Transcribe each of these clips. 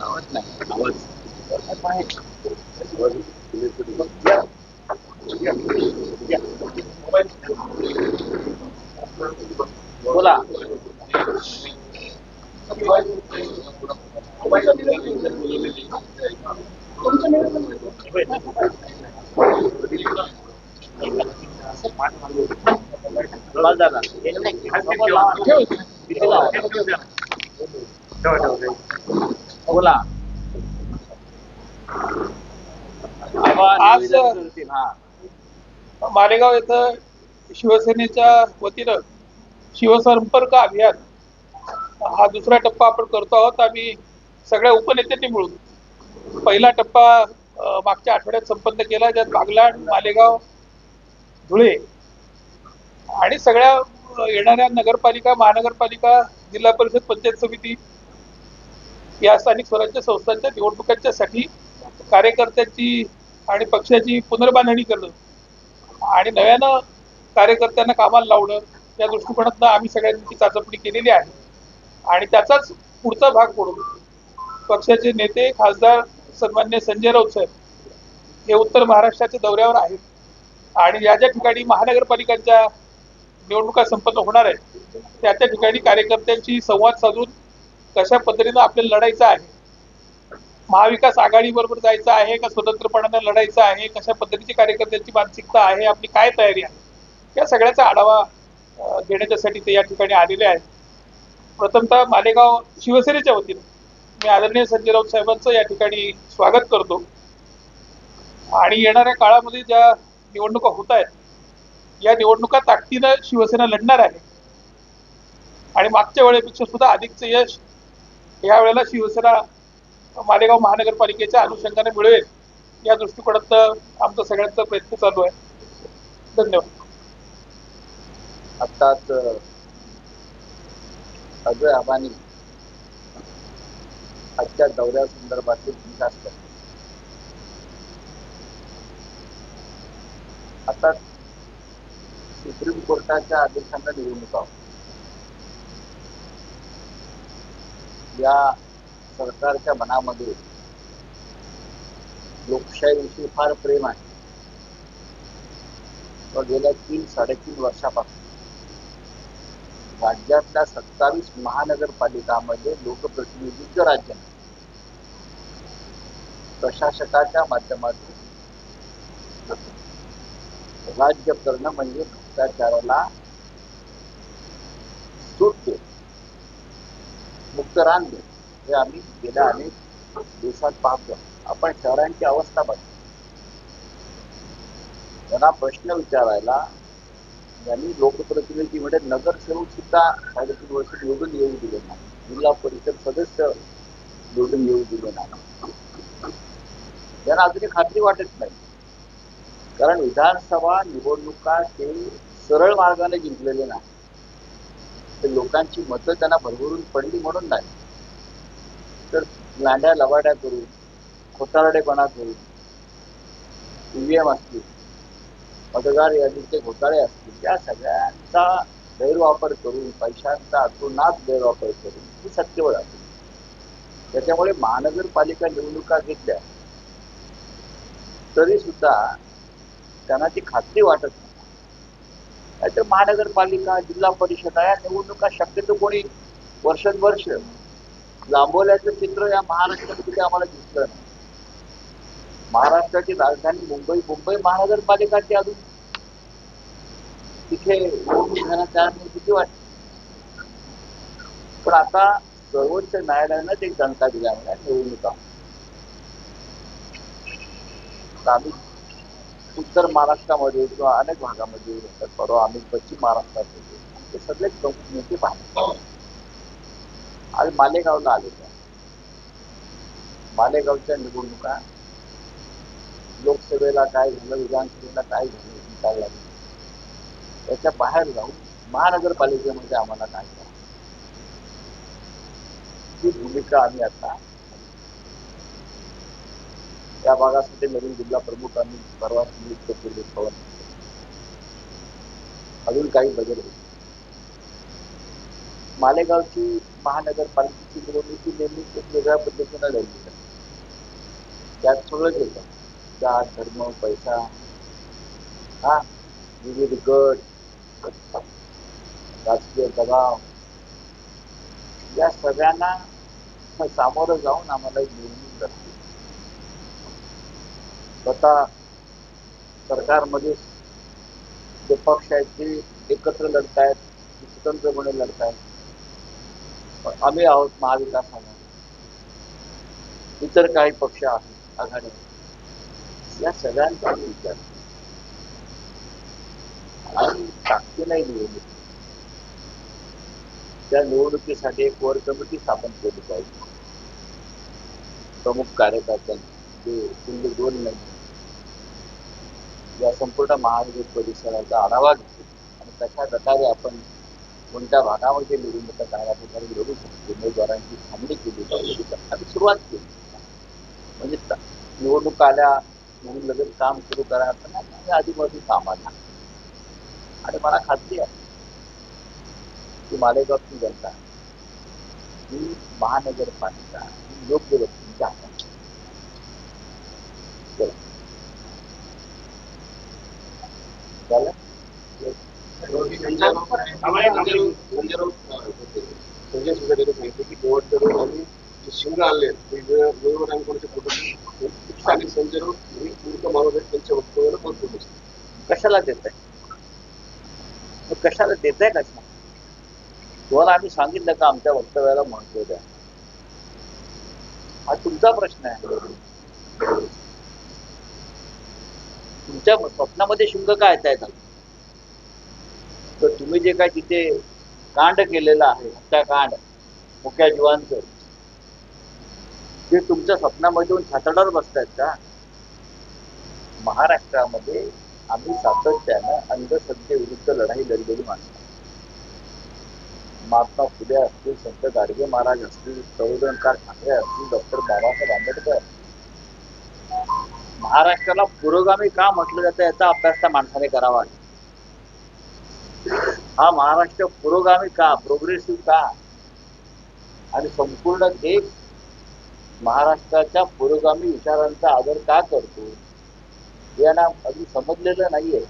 आवाज नाही आवाज आवाज. या. या. या. बोला बोल दादा. किती लावा? बोला आवाज आज- निवेदन करतील, हा. मालेगाव येथं शिवसेनेच्या वतीनं शिवसंपर्क अभियान हा दुसरा टप्पा आपण करतो आहोत. आम्ही सगळ्या उपनेत्यांनी मिळून पहिला टप्पा मागच्या आठवड्यात संपन्न केला ज्यात बागलाण मालेगाव धुळे आणि सगळ्या येणाऱ्या नगरपालिका महानगरपालिका जिल्हा परिषद पंचायत समिती या स्थानिक स्वराज्य संस्थांच्या निवडणुकांच्या साठी कार्यकर्त्यांची आणि पक्षाची पुनर्बांधणी करणं आणि नव्यानं कार्यकर्त्यांना कामाला लावणं या दृष्टिकोनातनं आम्ही सगळ्यांची चाचपणी केलेली आहे. आणि त्याचाच पुढचा भाग पडून पक्षाचे नेते खासदार सन्मान्य संजय राऊत साहेब हे उत्तर महाराष्ट्राच्या दौऱ्यावर आहेत. आणि ज्या ज्या ठिकाणी महानगरपालिकांच्या निवडणुका संपन्न होणार आहेत त्या त्या ठिकाणी कार्यकर्त्यांशी संवाद साधून कशा पद्धतीनं आपल्याला लढायचं आहे महाविकास आघाडी बरोबर जायचं आहे का? स्वतंत्रपणाने लढायचं आहे? कशा पद्धतीची कार्यकर्त्यांची मानसिकता आहे? आपली काय तयारी आहे? या सगळ्याचा आढावा घेण्याच्यासाठी ते या ठिकाणी आलेले आहेत. प्रथमतः मालेगाव शिवसेनेच्या वतीनं मी आदरणीय संजय राऊत साहेबांचं या ठिकाणी स्वागत करतो. आणि येणाऱ्या काळामध्ये ज्या निवडणुका होत आहेत या निवडणुका ताकदीनं शिवसेना लढणार आहे. आणि मागच्या वेळेपेक्षा सुद्धा अधिकचं यश या वेळेला शिवसेना मालेगाव महानगरपालिकेच्या अनुषंगाने मिळवेल या दृष्टिकोनात आमचा सगळ्यांचा प्रयत्न चालू आहे. धन्यवाद. आत्ताच अजय आबानी आजच्या दौऱ्यासंदर्भातील विकास करतो आता सुप्रीम कोर्टाच्या आदेशांना निवडणुका या सरकारच्या मनामध्ये लोकशाहीविषयी फार प्रेम आहे. व गेल्या तीन साडेतीन वर्षापासून राज्यातल्या सत्तावीस महानगरपालिकांमध्ये लोकप्रतिनिधीचं राज्य प्रशासकाच्या माध्यमातून राज्य करणं म्हणजे भ्रष्टाचाराला सूट दे मुक्त रान दे हे आम्ही गेल्या अनेक दिवसात पाहतो. आपण शहरांची अवस्था बघतो. त्यांना प्रश्न विचारायला यांनी लोकप्रतिनिधीमध्ये म्हणजे नगरसेवक सुद्धा साडेतीन वर्ष निवडून येऊ दिले नाही. जिल्हा परिषद सदस्य निवडून येऊ दिले नाही. त्यांना अजूनही खात्री वाटत नाही. कारण विधानसभा निवडणुका ते सरळ मार्गाने जिंकलेले नाही. ते लोकांची मतं त्यांना भरभरून पडली म्हणून नाही. तर लांड्या लवाड्या करून खोटारडेपणा करून ईव्हीएम असतील मतदार यादीचे घोटाळे असतील त्या सगळ्यांचा गैरवापर करून पैशांचा अतोनात गैरवापर करून ही सत्यवळ असते त्याच्यामुळे महानगरपालिका निवडणुका घेतल्या तरी सुद्धा त्यांना ती खात्री वाटत नाही. नाहीतर महानगरपालिका जिल्हा परिषद या निवडणुका शक्यतो कोणी वर्षानुवर्ष लांबवल्याचं चित्र या महाराष्ट्रामध्ये आम्हाला दिसलं नाही. महाराष्ट्राची राजधानी मुंबई मुंबई महानगरपालिकाची अजून. तिथे निवडणूक तयार नाही किती वाटत पण आता सर्वोच्च न्यायालयानं एक दणका दिल्यामुळे निवडणुका. आम्ही उत्तर महाराष्ट्रामध्ये किंवा अनेक भागामध्ये परवा आम्ही पश्चिम महाराष्ट्रात होतो ते सगळे प्रमुख नेते पाहतो आज मालेगावला आले त्या मालेगावच्या निवडणुका लोकसभेला काय झालं विधानसभेला काय झालं निकाल लागले याच्या बाहेर जाऊन महानगरपालिकेमध्ये आम्हाला काय करावं? ही भूमिका आम्ही आता त्या भागासाठी नवीन जिल्हा प्रमुख आम्ही परवा नियुक्त केले पवन अजून काही बदल होते. मालेगावची महानगरपालिकेची निवडणूक ही नेहमीच एक वेगळ्या पद्धतीनं लढली जाते. त्यात सगळंच येतं जात धर्म पैसा हा विविध गट राजकीय दबाव. या सगळ्यांना सामोरं जाऊन आम्हाला एक निवडणूक लागते स्वतः सरकारमध्ये जे पक्ष आहेत ते एकत्र लढतायत स्वतंत्रपणे लढतायत. आम्ही आहोत महाविकास आघाडी इतर काही पक्ष आहेत आघाडी. या सगळ्यांचा आम्ही विचार. आम्ही ताकदी नाही निवडणूक त्या निवडणुकीसाठी एक वर कमिटी स्थापन केली पाहिजे. प्रमुख कार्यकर्त्यांनी ते शून्य दोन नाही या संपूर्ण महानगर परिसराचा आढावा घेतो आणि तशा प्रकारे आपण कोणत्या भागामध्ये निवडणुका चांगल्या प्रकारे लढू शकतो उमेदवारांची छाननी केली. पाहिजे आम्ही सुरुवात केली. म्हणजे निवडणूक आल्या म्हणून लगेच काम सुरू करा. असं नाही आम्ही आधीपासून कामाला आणि मला खात्री आहे की मालेगावची जनता ही महानगरपालिका ही योग्य व्यक्तींच्या हातात आहे. चला. संजय सांगितले की शिंग आणले वेळेवर आम्ही आणि संजय रोड हे त्यांच्या वक्तव्याला मत देत कशाला देत आहे? कशाला देत आहे कशा तुम्हाला आम्ही सांगितलं का आमच्या वक्तव्याला महत्त्व द्या? हा तुमचा प्रश्न आहे. तुमच्या स्वप्नामध्ये शुंग काय येत आहे? तर तुम्ही जे काय तिथे कांड केलेलं आहे हत्याकांड मुख्या जीवांचं ते तुमच्या स्वप्नामधून येऊन छातडावर बसतायत का? महाराष्ट्रामध्ये आम्ही सातत्यानं अंधश्रद्धेविरुद्ध लढाई लढलेली माणसं महात्मा फुले असतील संत गाडगे महाराज असतील प्रबोधनकार ठाकरे असतील डॉक्टर बाबासाहेब आंबेडकर महाराष्ट्राला पुरोगामी का म्हटलं जातं याचा अभ्यास त्या माणसाने करावा. हा महाराष्ट्र पुरोगामी का प्रोग्रेसिव्ह का? आणि संपूर्ण देश महाराष्ट्राच्या पुरोगामी विचारांचा आदर का करतो? यांना अजून समजलेलं नाहीये.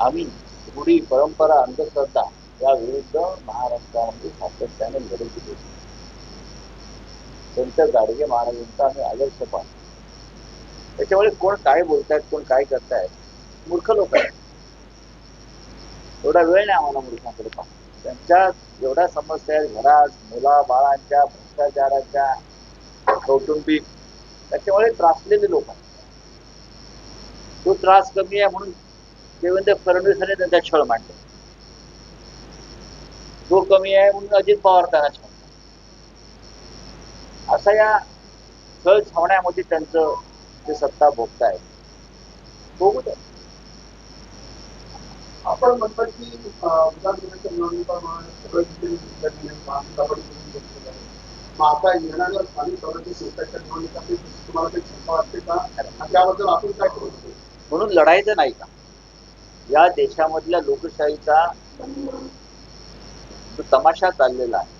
आम्ही रूढी परंपरा अंधश्रद्धा या विरुद्ध महाराष्ट्रामध्ये सातत्याने लढत दिली. संत गाडगे महाराजांचा आम्ही आदर्श पाहतो. त्याच्यामुळे कोण काय बोलतायत कोण काय करतायत मूर्ख लोक आहेत. एवढा वेळ नाही आम्हाला मूर्खांकडे पाहतो त्यांच्या एवढ्या समस्या आहेत घरात मुला बाळांच्या भ्रष्टाचाराच्या कौटुंबिक त्याच्यामुळे त्रासलेले लोक आहेत. तो त्रास कमी आहे म्हणून देवेंद्र फडणवीसांनी त्यांचा छळ मांडला. तो कमी आहे म्हणून अजित पवार त्यांना छळ असा या छळ छावण्यामध्ये त्यांचं जे सत्ता भोगताय बघू द्या. आपण म्हणतात की अं, विधानसभेच्या निवडणुका मग आता येणाऱ्या स्थानिक स्वराज्य संस्थांच्या निवडणुकांची तुम्हाला काही शंका वाटते का? त्याबद्दल आपण काय करू शकतो? म्हणून लढायचं नाही का? या देशामधल्या लोकशाहीचा जो तमाशा चाललेला आहे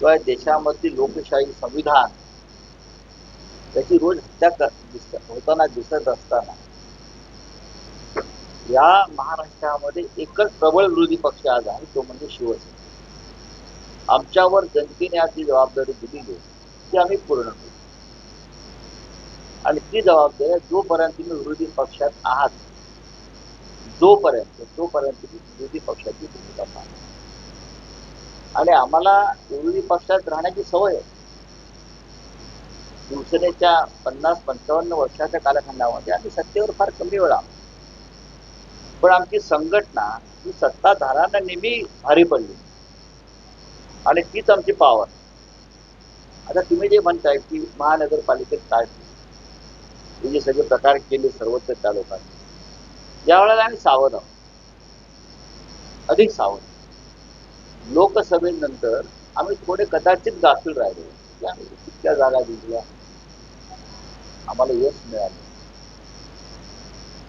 किंवा देशामधली लोकशाही संविधान. त्याची रोज हत्या होताना दिसत असताना या महाराष्ट्रामध्ये एकच प्रबळ विरोधी पक्ष आज आहे तो म्हणजे शिवसेना. आमच्यावर जनतेने आज जी जबाबदारी दिलेली ती आम्ही पूर्ण करू. आणि ती जबाबदारी जोपर्यंत तुम्ही विरोधी पक्षात आहात जोपर्यंत तोपर्यंत तुम्ही विरोधी पक्षाची भूमिका पाहा आणि आम्हाला विरोधी पक्षात राहण्याची सवय आहे. शिवसेनेच्या पन्नास पंचावन्न वर्षाच्या कालखंडामध्ये आम्ही सत्तेवर फार कमी वेळा आहोत. पण आमची संघटना ही सत्ताधारांना नेहमी भारी पडली. आणि तीच आमची पावर आता तुम्ही जे म्हणताय की महानगरपालिकेत काय हे जे सगळे प्रकार केले सर्वत्र त्या लोकांनी यावेळेला आम्ही सावध आहोत. अधिक सावध. लोकसभेनंतर आम्ही थोडे कदाचित गाफील राहिलो. की आम्ही कितक्या जागा दिल्या आम्हाला यश मिळालं.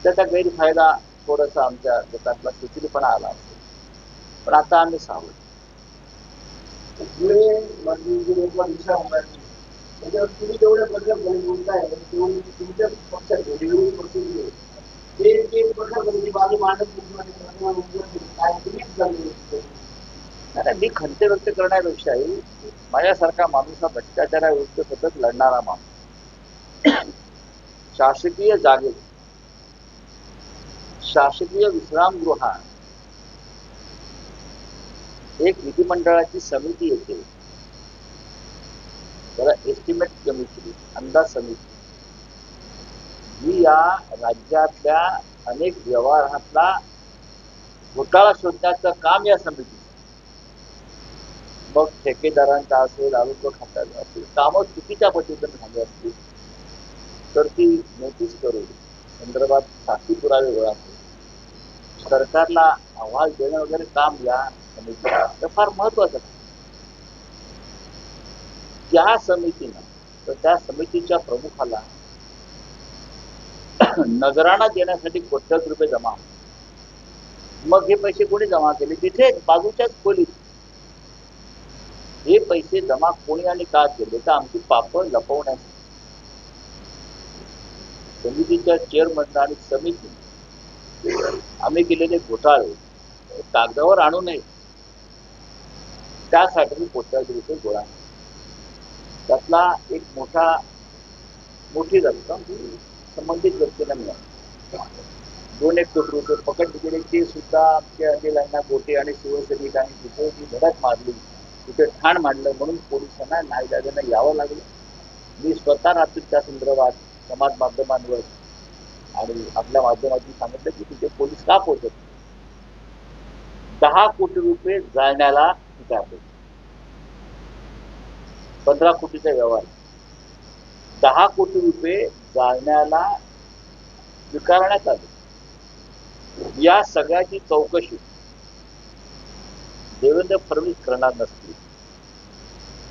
त्याचा गैरफायदा थोडासा आमच्या गटातला शिथिलपणा आला पण आता आम्ही सावध तुम्ही जेवढ्या बोलताय तुमच्या पक्षात वेगवेगळी आहे. म्हणजे झाले नाही मी खंत व्यक्त करण्यापेक्षाही माझ्यासारखा माणूस हा भ्रष्टाचाराविरुद्ध सतत लढणारा माणूस. शासकीय जागेत शासकीय विश्रामगृहात एक विधिमंडळाची समिती येते. त्याला एस्टिमेट कमिटी अंदाज समिती. ही या राज्यातल्या अनेक व्यवहारातला घोटाळा शोधण्याचं काम या समिती मग ठेकेदारांचा असेल आरोग्य खात्याचा असेल कामं चुकीच्या पद्धतीने झाली असतील तर ती नोटीस करून संदर्भात साक्षी पुरावे गोळा करून सरकारला अहवाल देणं वगैरे काम या समितीला फार महत्वाचं त्या समितीनं तर त्या समितीच्या प्रमुखाला नजराणा देण्यासाठी कोट्यात रुपये जमा मग हे पैसे कोणी जमा केले? तिथे बाजूच्याच खोलीत. हे पैसे जमा कोणी आणि का केले? तर आमची पाप लपवण्यासाठी. समितीच्या चेअरमन आणि समिती आम्ही केलेले घोटाळे कागदावर आणू नये. त्यासाठी मी कोट्यावधी गोळा त्यातला एक मोठा मोठी रक्कम ही संबंधित व्यक्तीला मिळाली. दोन एक कोटी रुपये पकड गेले ते सुद्धा आमच्या अधिकाऱ्यांना गोटे आणि शिवसैनिकांनी तिथे ती धडक मारली तिथे ठाण मांडलं म्हणून पोलिसांना न्यायदादांना यावं लागलं. मी स्वतः रात्री त्या संदर्भात समाज माध्यमांवर आणि आपल्या माध्यमातून सांगितलं की तिथे पोलीस का पोहोचत दहा कोटी रुपये जाळण्याला पंधरा कोटीचा व्यवहार. दहा कोटी रुपये जाळण्याला स्वीकारण्यात आले. या सगळ्याची चौकशी देवेंद्र फडणवीस करणार नसतील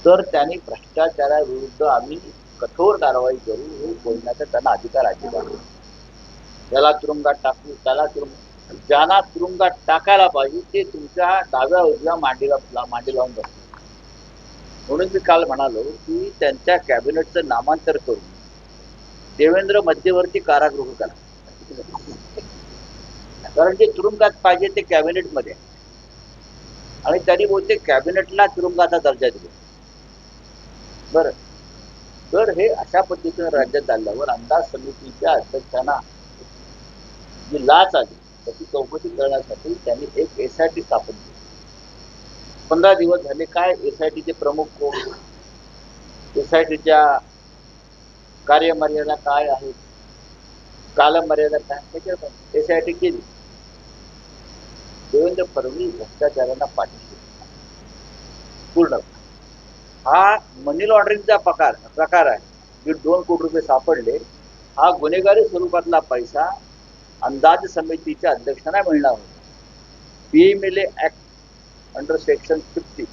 तर त्यांनी भ्रष्टाचाराविरुद्ध आम्ही कठोर कारवाई करू हे बोलण्याचा त्यांना अधिकार अजिबात त्याला तुरुंगात टाकू त्याला तुरुंग ज्यांना तुरुंगात टाकायला पाहिजे ते तुमच्या डाव्या उजव्या मांडीला मांडी लावून बसतात म्हणून मी काल म्हणालो की त्यांच्या कॅबिनेटचं नामांतर करून देवेंद्र मध्यवर्ती कारागृह करा. कारण जे तुरुंगात पाहिजे ते कॅबिनेटमध्ये आणि त्यांनी बोलते कॅबिनेटला तुरुंगाचा दर्जा दिला. बरं. तर हे अशा पद्धतीनं राज्यात चालल्यावर अंदाज समितीच्या अध्यक्षांना जी लाच आली त्याची चौकशी करण्यासाठी त्यांनी एक एस आय टी स्थापन केली. पंधरा दिवस झाले काय एस आय टीचे प्रमुख कोण? एस आय टीच्या कार्यमर्यादा काय आहेत? कालमर्यादा काय त्याच्यावर एस आय टी केली. देवेंद्र फडणवीस भ्रष्टाचारांना पाठिंबा पूर्ण. हा मनी लॉन्ड्रिंगचा प्रकार प्रकार आहे. जे दोन कोटी रुपये सापडले. हा गुन्हेगारी स्वरूपातला पैसा अंदाज समितीच्या अध्यक्षांना मिळणार होता. PMLA act under section fifty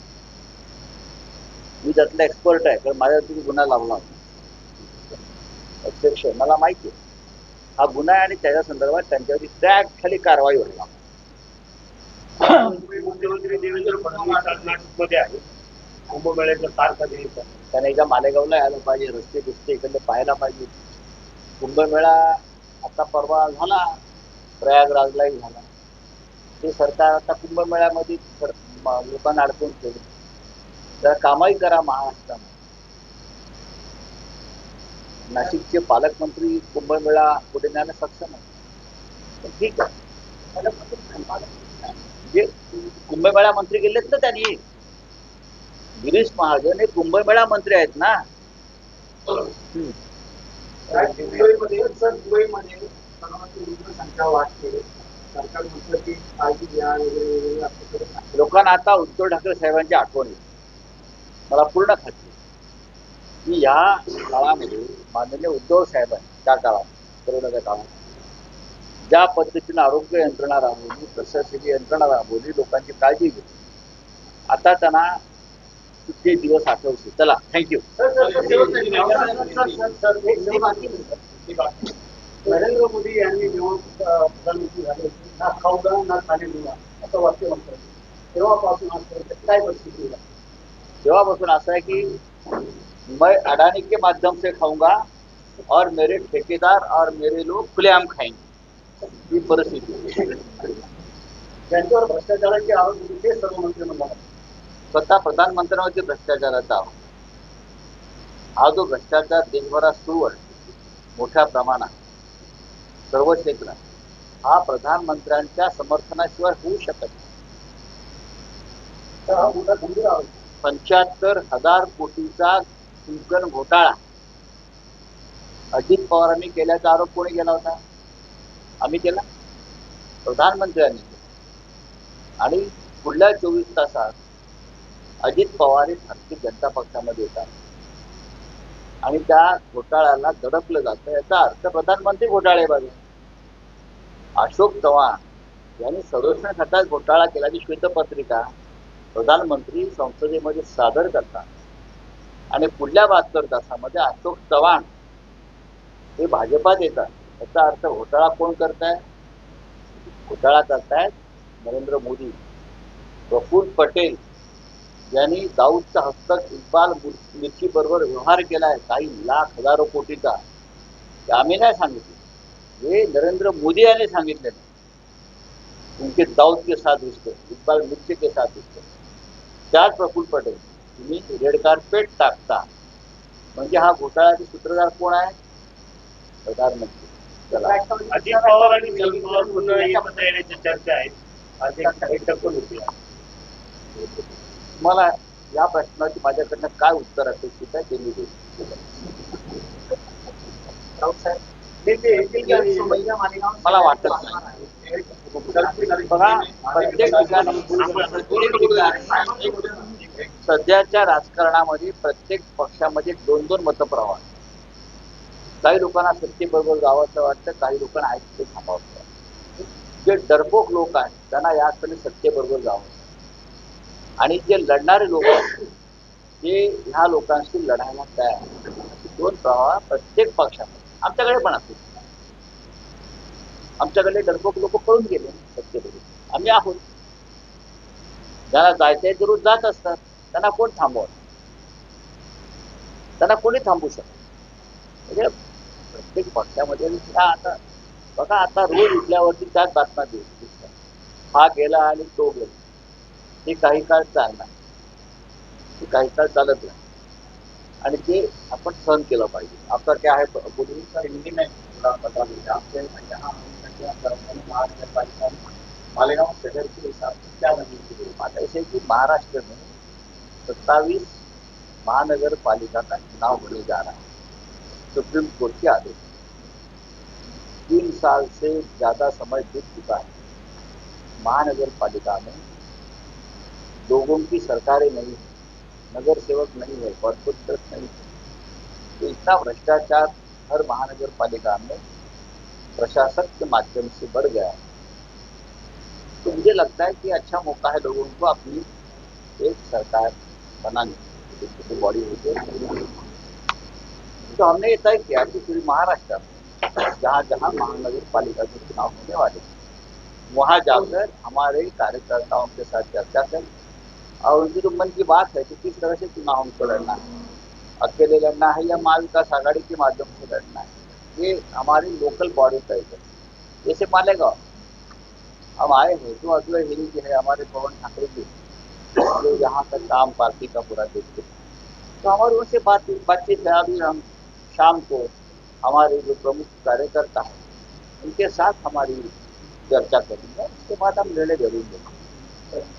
मी त्यातला एक्सपर्ट आहे कारण माझ्या तुम्ही गुन्हा लावला होता. अध्यक्ष मला माहिती आहे. हा गुन्हा आहे आणि त्याच्या संदर्भात त्यांच्यावरती त्या खाली कारवाई व्हायला मुख्यमंत्री देवेंद्र फडणवीस आज नाशिकमध्ये आहे. कुंभमेळ्याच्या तारखा द्यायचा त्याने एकदा मालेगावला यायला पाहिजे रस्ते बिस्ते इकडे पाहायला पाहिजे. कुंभमेळा आता परवा झाला. प्रयागराजलाही झाला. ते सरकार आता कुंभमेळ्यामध्ये लोकांना अडकून ठेवले. जरा कामही करा महाराष्ट्रामध्ये. नाशिकचे पालकमंत्री कुंभमेळा पुढे नेण्यास सक्षम आहे ठीक आहे. जे म्हणजे कुंभमेळा मंत्री गेलेत ना त्यांनी. गिरीश महाजन हे कुंभमेळा मंत्री आहेत ना. हम्म. दुबईमध्ये सर दुबईमध्ये रुग्ण संख्या वाढते. सरकार म्हटलं की काळजी घ्या वगैरे वगैरे लोकांना आता उद्धव ठाकरे साहेबांची आठवण येते. मला पूर्ण खात्री की या काळामध्ये माननीय उद्धव साहेबांनी त्या काळात कोरोनाच्या काळात ज्या पद्धतीनं आरोग्य यंत्रणा राबवली प्रशासकीय यंत्रणा राबवली लोकांची काळजी घेतली. आता त्यांना ते दिवस आठवते चला थँक्यू हे हे. नरेंद्र मोदी यांनी जेव्हा अं, प्रधानमंत्री झाले ना खाऊगा ना खाणे दुवा असं वाक्य म्हणतात तेव्हापासून आजपर्यंत काय परिस्थिती तेव्हापासून असं आहे की मैं अडानी के माध्यम से खाऊँगा और मेरे ठेकेदार और मेरे लोग खुलेआम खाएँगे ही परिस्थिती. ज्यांच्यावर भ्रष्टाचाराचे आरोप ते सर्व मंत्रिमंडळात स्वतः प्रधानमंत्र्यांवरती भ्रष्टाचाराचा आरोप हा जो भ्रष्टाचार देशभरात सुरू आहे मोठ्या प्रमाणात सर्व क्षेत्रात हा प्रधानमंत्र्यांच्या समर्थनाशिवाय होऊ शकत नाही. पंच्याहत्तर हजार कोटीचा सिंचन घोटाळा. अजित पवारांनी केल्याचा आरोप कोणी केला होता? आम्ही केला. प्रधानमंत्र्यांनी केला. आणि पुढल्या चोवीस तासात अजित पवार हे भारतीय जनता पक्षामध्ये येतात. आणि त्या घोटाळ्याला दडपलं जातं. याचा अर्थ प्रधानमंत्री घोटाळेबाजी अशोक चव्हाण यांनी संरक्षण खात्यात घोटाळा केल्याची श्वेतपत्रिका प्रधानमंत्री संसदेमध्ये सादर करतात. आणि पुढल्या बहात्तर तासामध्ये अशोक चव्हाण हे भाजपात येतात. याचा अर्थ घोटाळा कोण करताय? घोटाळा करतायत नरेंद्र मोदी. प्रफुल्ल पटेल. ज्यांनी दाऊदचा हस्तक इक्बाल मिर्ची बरोबर व्यवहार केलाय काही लाख हजारो कोटीचा. आम्ही नाही सांगितले. हे नरेंद्र मोदी यांनी सांगितले. उनके दाऊद के साथ रिश्ते इक्बाल मिर्ची के साथ रिश्ते त्याच प्रफुल पटेल तुम्ही रेड कार्पेट टाकता. म्हणजे हा घोटाळ्याचे सूत्रधार कोण आहे? प्रधानमंत्री. अजित पवार आणि शरद पवार पुन्हा एकत्र येण्याची चर्चा आहे. आज एक होती मला या प्रश्नाची माझ्याकडनं काय उत्तर अपेक्षित आहे ते मी देईन राऊत साहेब, ते ते येतील का नाही? महिला मालेगाव मला वाटत नाही. बघा प्रत्येक ठिकाणी सध्याच्या राजकारणामध्ये प्रत्येक पक्षामध्ये दोन दोन मतप्रवाह. काही लोकांना सत्तेबरोबर जावंसं वाटतं काही लोकांना आहेत ते थांबावं. जे डरपोक लोक आहेत त्यांना या क्षणी सत्तेबरोबर जावं आणि जे लढणारे लोक ते ह्या लोकांशी लढायला तयार दोन प्रवाह प्रत्येक पक्षामध्ये आमच्याकडे पण असतील आमच्याकडे डरपोक लोक पळून गेले सत्तेबरोबर आम्ही आहोत. ज्यांना जायचंय ते रोज जात असतात. त्यांना कोण थांबवत? त्यांना कोणी थांबू शकत म्हणजे प्रत्येक पक्षामध्ये ह्या आता बघा आता रोज उठल्यावरती त्याच बातम्या देऊ हा गेला आणि तो गेला. हे काही काळ चालणार. ते काही काळ चालत नाही. आणि ते आपण सहन केलं पाहिजे. आपका क्या है बोलून सर, हिंदी में थोड़ा बता दीजिए आपसे यहाँ मालेगांव शहर के हिसाब से क्या रणनीति है बात ऐसे कि महाराष्ट्र में सत्ताईस महानगर पालिका का चुनाव होने जा रहा है सुप्रीम कोर्ट के आदेश. तीन साल से ज्यादा समय बीत चुका है महानगर पालिका में लोगों की सरकारें नहीं है नगर सेवक नहीं है कॉर्पोरेटर्स नहीं है। तो इतना भ्रष्टाचार हर महानगर पालिका में प्रशासक के माध्यम से बढ़ गया है। तो मुझे लगता है कि अच्छा मौका है लोगों को अपनी एक सरकार बनाने की बॉडी होती तो हमने ये तय किया कि पूरी महाराष्ट्र में, जहाँ जहाँ महानगर पालिका के चुनाव होने वाले वहाँ जाकर हमारे कार्यकर्ताओं के साथ चर्चा करें और उनकी जो मन की बात है कि किस तरह से चुनाव हमको लड़ना है, अकेले लड़ना है या माल महाविकास आघाड़ी के माध्यम से लड़ना है, ये हमारी लोकल बॉडी तय करे जैसे मालेगांव हम आए हैं तो अगले हिल जो है हमारे पवन ठाकरे जी, जो यहाँ का काम पार्टी का पूरा देखते हैं। तो हमारे उनसे बात, बातचीत है अभी हम शाम को हमारे जो प्रमुख कार्यकर्ता है, उनके साथ हमारी चर्चा करेंगे, उसके बाद हम निर्णय ज़रूर लेंगे।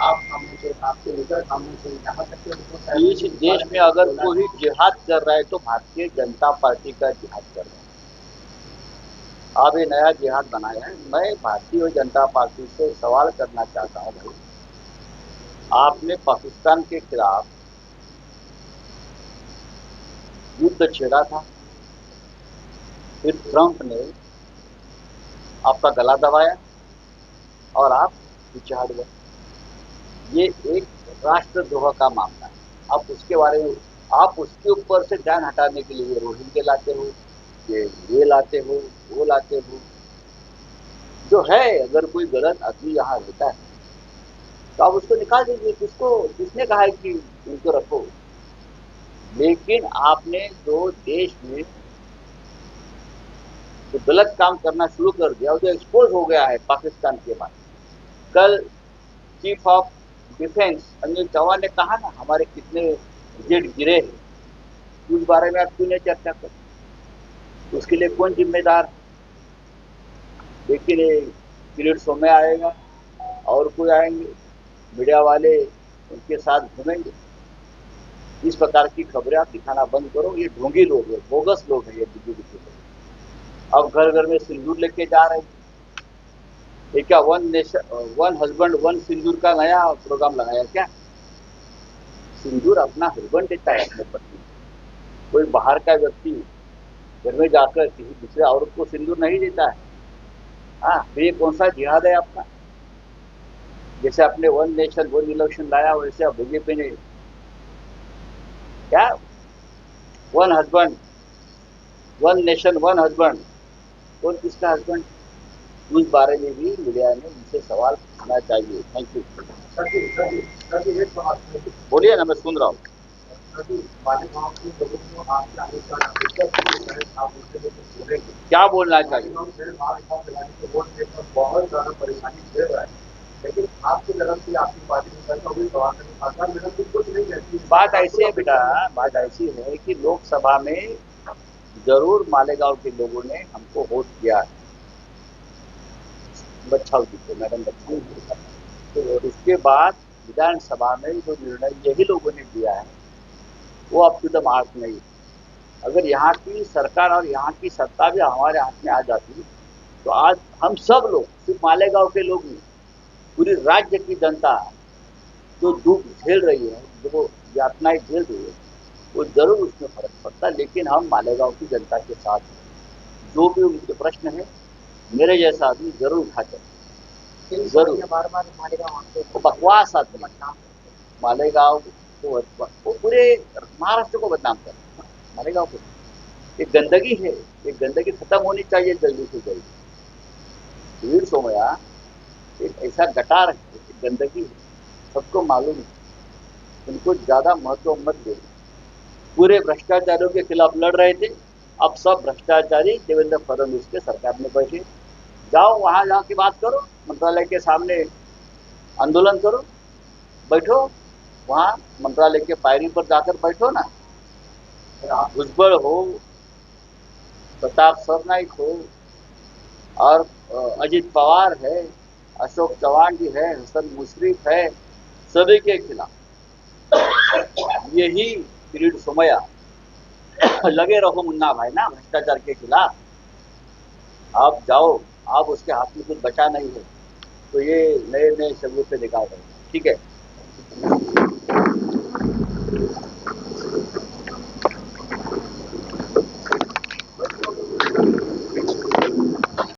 आप से यहाँ तक लोगों का- इस देश में अगर कोई जिहाद कर रहा है तो भारतीय जनता पार्टी का जिहाद कर रहा है। अब ये नया जिहाद बनाया है। मैं भारतीय जनता पार्टी से सवाल करना चाहता हूँ भाई। आपने पाकिस्तान के खिलाफ युद्ध छेड़ा था। फिर ट्रंप ने आपका गला दबाया और आप हट गए। ये एक राष्ट्रद्रोह का मामला है। आप उसके बारे में, आप उसके ऊपर से ध्यान हटाने के लिए रोहिंग्या लाते हो, ये ये लाते हो, वो लाते हो। जो है, अगर कोई गलत आदमी यहाँ रहता है तो आप उसको निकाल दीजिए, किसको, किसने कहा है कि उनको रखो? लेकिन आपने जो देश में जो गलत काम करना शुरू कर दिया जो एक्सपोज हो गया है पाकिस्तान के बाद। कल chief of defence Anil Chauhan ने कहा ना, हमारे कितने जेट गिरे हैं। उस बारे में आप क्यों नहीं चर्चा कर उसके लिए कौन जिम्मेदार? लेकिन शो में आएगा और कोई आएँगे। मीडिया वाले उनके साथ घूमेंगे। इस प्रकार की खबरें आप दिखाना बंद करो। ये ढोंगी लोग हैं, बोगस लोग हैं ये के अब घर घर में सिंदूर लेके जा रहे हैं। ये क्या one nation one husband one Sindoor का नया प्रोग्राम लगाया क्या? सिंदूर अपना हस्बैंड देता है अपने पत्नी कोई बाहर का व्यक्ति घर में जाकर किसी दूसरे औरत को सिंदूर नहीं देता है। हाँ तो ये कौन सा जिहाद है आपका? जैसे आपने वन नेशन वन इलेक्शन लाया, वैसे अब बीजेपी ने क्या? One husband one nation one husband कौन किसका हस्बैंड उस बारे में भी मीडिया ने उनसे सवाल करना चाहिए। Thank you sir ji sir ji sir ji एक बात है कि बोलिए ना मैं सुन रहा हूँ। सर जी मालेगांव के लोगों को आपके आने का अपेक्षा की है आप उनसे लोग बोलेंगे क्या बोलना चाहिए? मालेगांव से माल साहब लगाने के वोट देकर बहुत ज्यादा परेशानी दे रहा है लेकिन आपकी तरफ से आपकी पार्टी में चर्चा हुई सवाल करने आसान मैडम भी कुछ नहीं कहती है। बात ऐसी है बेटा बात ऐसी है कि लोकसभा में जरूर मालेगांव के लोगों ने हमको वोट किया है। बच्चाओ जी मैडम बच्चाओ जी। तो उसके बाद विधानसभा में जो निर्णय यही लोगों ने दिया है, वो अप टू द मार्क नहीं अगर यहाँ की सरकार और यहाँ की सत्ता भी हमारे हाथ में आ जाती तो आज हम सब लोग, सिर्फ़ मालेगांव के लोग नहीं, पूरी राज्य की जनता जो दुख झेल रही है, जो यातनाएँ झेल रही है, वो ज़रूर उसमें फ़र्क पड़ता, लेकिन हम मालेगांव की जनता के साथ जो भी उनके प्रश्न है मेरे जैसा आदमी ज़रूर ज़रूर। बार बार आते बकवास आदमी। मालेगांव को वो पूरे महाराष्ट्र को बदनाम कर। मालेगांव को। ये गंदगी है। ये गंदगी खत्म होनी चाहिए जल्दी से जल्दी। वीर सोमया एक ऐसा गटार है एक गंदगी है। सबको मालूम है। उनको ज़्यादा महत्व मत दे। पूरे भ्रष्टाचारियों के खिलाफ लड़ रहे थे। अब सब भ्रष्टाचारी देवेंद्र फडणवीस के सरकार में बैठे। जाओ, वहाँ जाके बात करो, मंत्रालय के सामने आंदोलन करो, बैठो, वहाँ मंत्रालय के पायरी पर जाकर बैठो ना। भुजबल हो, प्रताप सरनाइक हो, और अजित पवार है, अशोक चौहान जी है, हसन मुशरीफ है, सभी के खिलाफ। यही किरीट सोमया। लगे रहो मुन्ना भाई ना, भ्रष्टाचार के खिलाफ। आप जाओ। आप उसके हाथ में कुछ बचा नहीं है तो ये नए नए शब्दों पे दिखा रहे हैं। ठीक है?